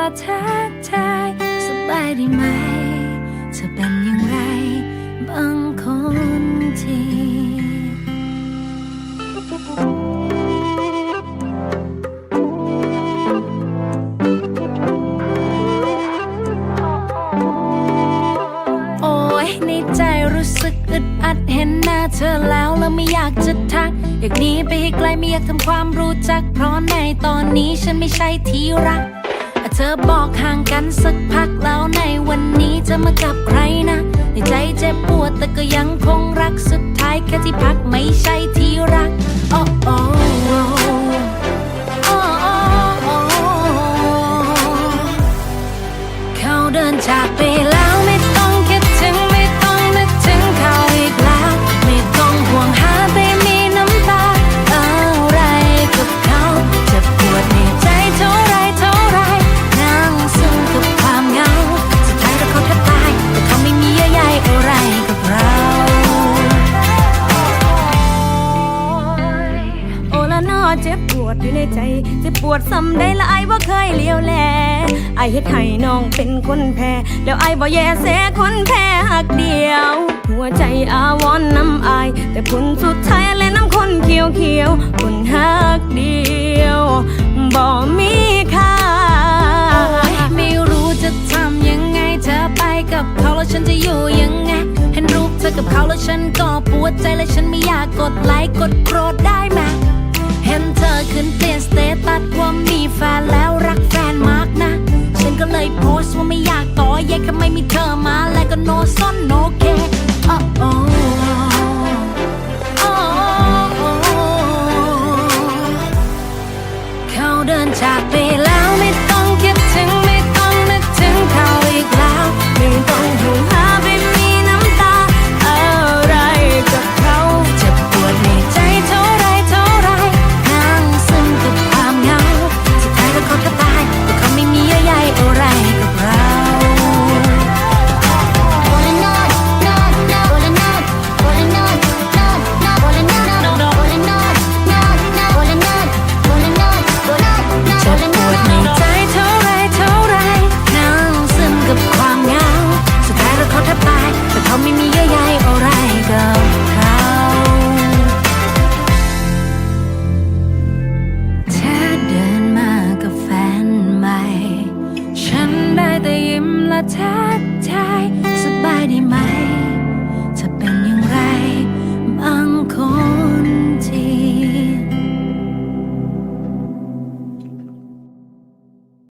มาทักทายสบายดีไหมเธอเป็นอย่างไรบางคนทีโอ้ยในใจรู้สึกอึดอัดเห็นหน้าเธอแล้วแล้วไม่อยากจะทัก อยากหนีไปให้ไกลไม่อยากทำความรู้จัก เพราะในตอนนี้ฉันไม่ใช่ที่รัก ธอบอกห่างกันสักพักแล้วในวันนี้จะมากับใครนะ ในใจเจ็บปวดแต่ก็ยังคงรักสุดท้ายแค่ที่พักไม่ใช่ที่รักโอ้โอ้โอ้โอ้โอ้เขาเดินจากไป เจ็บปวดอยู่ในใจเจ็บปวดซ้ำได้ละไอ้ว่าเคยเลี้ยวแลไอ้เฮ็ดให้น้องเป็นคนแพ้ แล้วไอ้บ่แย่แสคนแพ้หักเดียว หัวใจอาวอนน้ำอาย แต่ผลสุดท้ายและน้ำคนเขียวเขียวคนหักเดียวบ่มีค่าไม่รู้จะทำยังไงเธอไปกับเขาแล้วฉันจะอยู่ยังไง เห็นรูปเธอกับเขาแล้วฉันก็ปวดใจและฉันไม่อยากกดไลค์กดโกรธได้ไหม ตัดว่ามีแฟนแล้วรักแฟนมากนะ ฉันก็เลยโพสต์ว่าไม่อยากต่อแยกแค่ไม่มีเธอมา แล้วก็โนซอนโนเคอ้โอ้โอ้โอ้เขาเดินจากไปแล้ว time